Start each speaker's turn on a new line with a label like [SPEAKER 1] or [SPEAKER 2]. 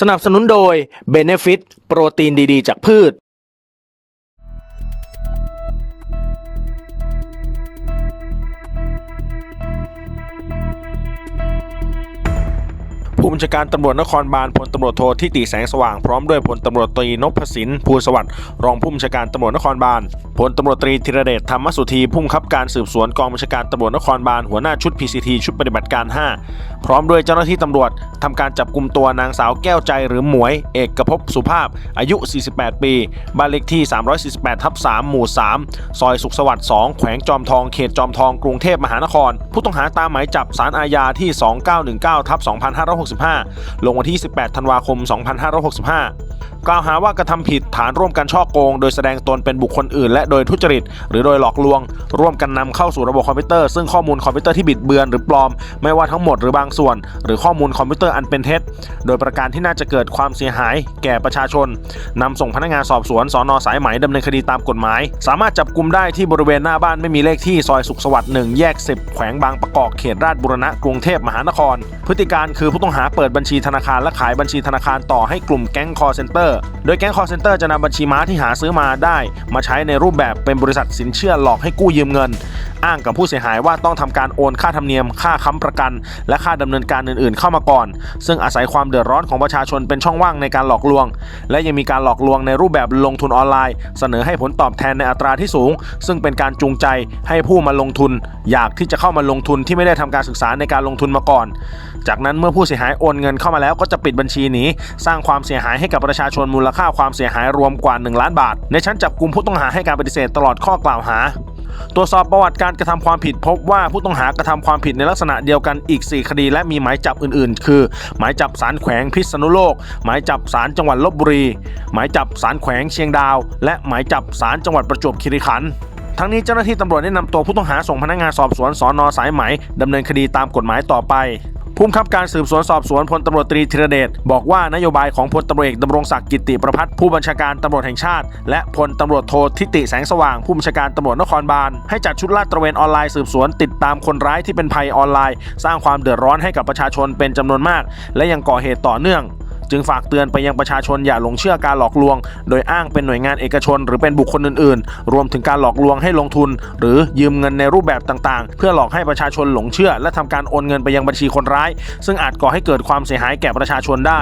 [SPEAKER 1] สนับสนุนโดย Benefit โปรตีนดีๆ จากพืช ผู้บัญชาการตำรวจนครบาลพลตำรวจโททิติแสงสว่าง พร้อมด้วยพลตำรวจตรีนพสินภูสวัสดิ์รองผู้บัญชาการตำรวจนครบาลพลตำรวจตรีธีรเดชธรรมสุธีผู้บังคับการสืบสวนกองบัญชาการตำรวจนครบาลหัวหน้าชุด PCT ชุดปฏิบัติการ 5 พร้อมด้วยเจ้าหน้าที่ตำรวจทำการจับกลุ่มตัวนางสาวแก้วใจหรือหมวย เอกภพสุภาพ อายุ 48 ปีบ้านเลขที่ 348 ทับ 3 หมู่ 3 ซอยสุขสวัสดิ์ 2 แขวงจอมทองเขตจอมทองกรุงเทพมหานคร ผู้ต้องหาตามหมายจับสารอาญาที่ 2919ทับ2565 ลงวันที่ 18 ธันวาคม 2565 กล่าวหาว่ากระทำผิดฐานร่วมกันช่อโกง โดยแสดงตนเป็นบุคคลอื่น และโดยทุจริต หรือโดยหลอกลวง ร่วมกันนำเข้าสู่ระบบคอมพิวเตอร์ซึ่งข้อมูลคอมพิวเตอร์ที่บิดเบือนหรือปลอม ไม่ว่าทั้งหมดหรือบางส่วน หรือข้อมูลคอมพิวเตอร์อันเป็นเท็จ โดยประการที่น่าจะเกิดความเสียหาย แก่ประชาชนนำส่งพนักงานสอบสวนสอนอสายไหมดำเนินคดีตามกฎหมาย สามารถจับกุมได้ที่บริเวณหน้าบ้านไม่มีเลขที่ซอยสุขสวัสดิ์หนึ่งแยก 10 แขวงบางประกอบเขตราชบุรณะกรุงเทพมหานคร พฤติการคือผู้ต้องหาเปิดบัญชีธนาคารและขายบัญชีธนาคารต่อให้กลุ่มแก๊งคอร์เซนเตอร์โดยแก๊งคอร์เซนเตอร์จะนำบัญชีม้าที่หาซื้อมาได้ มาใช้ในรูปแบบเป็นบริษัทสินเชื่อหลอกให้กู้ยืมเงิน อ้างกับผู้เสียหายว่าต้องทำการโอนค่าธรรมเนียม ค่าค้ำประกัน และค่าดำเนินการอื่นๆ เข้ามาก่อน ซึ่งอาศัยความเดือดร้อนของประชาชนเป็นช่องว่างในการหลอกลวง และยังมีการหลอกลวงในรูปแบบลงทุนออนไลน์ เสนอให้ผลตอบแทนในอัตราที่สูง ซึ่งเป็นการจูงใจให้ผู้มาลงทุน อยากที่จะเข้ามาลงทุนที่ไม่ได้ทำการศึกษาในการลงทุนมาก่อน จากนั้นเมื่อผู้เสียหายโอนเงินเข้ามาแล้วก็จะปิดบัญชีหนีสร้างความเสียหายให้กับประชาชนมูลค่าความเสียหายรวมกว่า 1 ล้านบาท ในชั้นจับกลุ่มผู้ต้องหาให้การปฏิเสธตลอดข้อกล่าวหา ตรวจสอบประวัติการกระทำความผิดพบว่าผู้ต้องหากระทำความผิดในลักษณะเดียวกันอีก 4 คดี และมีหมายจับอื่นๆ คือ หมายจับสารแขวงพิษณุโลก หมายจับสารจังหวัดลบบุรี หมายจับสารแขวงเชียงดาว และหมายจับสารจังหวัดประจวบคีรีขันธ์ทั้งนี้เจ้าหน้าที่ตำรวจได้นำตัวผู้ต้องหาส่งพนักงานสอบสวนสอนอสายไหมดำเนินคดีตามกฎหมายต่อไป ผู้บังคับการสืบสวนสอบสวนพลตำรวจตรีธีรเดชบอกว่านโยบายของพลตำรวจเอกดำรงศักดิ์กิติประพัฒน์ผู้บัญชาการตำรวจแห่งชาติ และพลตำรวจโททิติแสงสว่างผู้บัญชาการตำรวจนครบาลให้จัดชุดลาดตระเวนออนไลน์สืบสวนติดตามคนร้ายที่เป็นภัยออนไลน์ สร้างความเดือดร้อนให้กับประชาชนเป็นจำนวนมาก และยังก่อเหตุต่อเนื่อง จึงฝากเตือนไปยังประชาชนอย่าหลงเชื่อการหลอกลวง โดยอ้างเป็นหน่วยงานเอกชน หรือเป็นบุคคลอื่น ๆ รวมถึงการหลอกลวงให้ลงทุน หรือยืมเงินในรูปแบบต่าง ๆ เพื่อหลอกให้ประชาชนหลงเชื่อ และทำการโอนเงินไปยังบัญชีคนร้าย ซึ่งอาจก่อให้เกิดความเสียหายแก่ประชาชนได้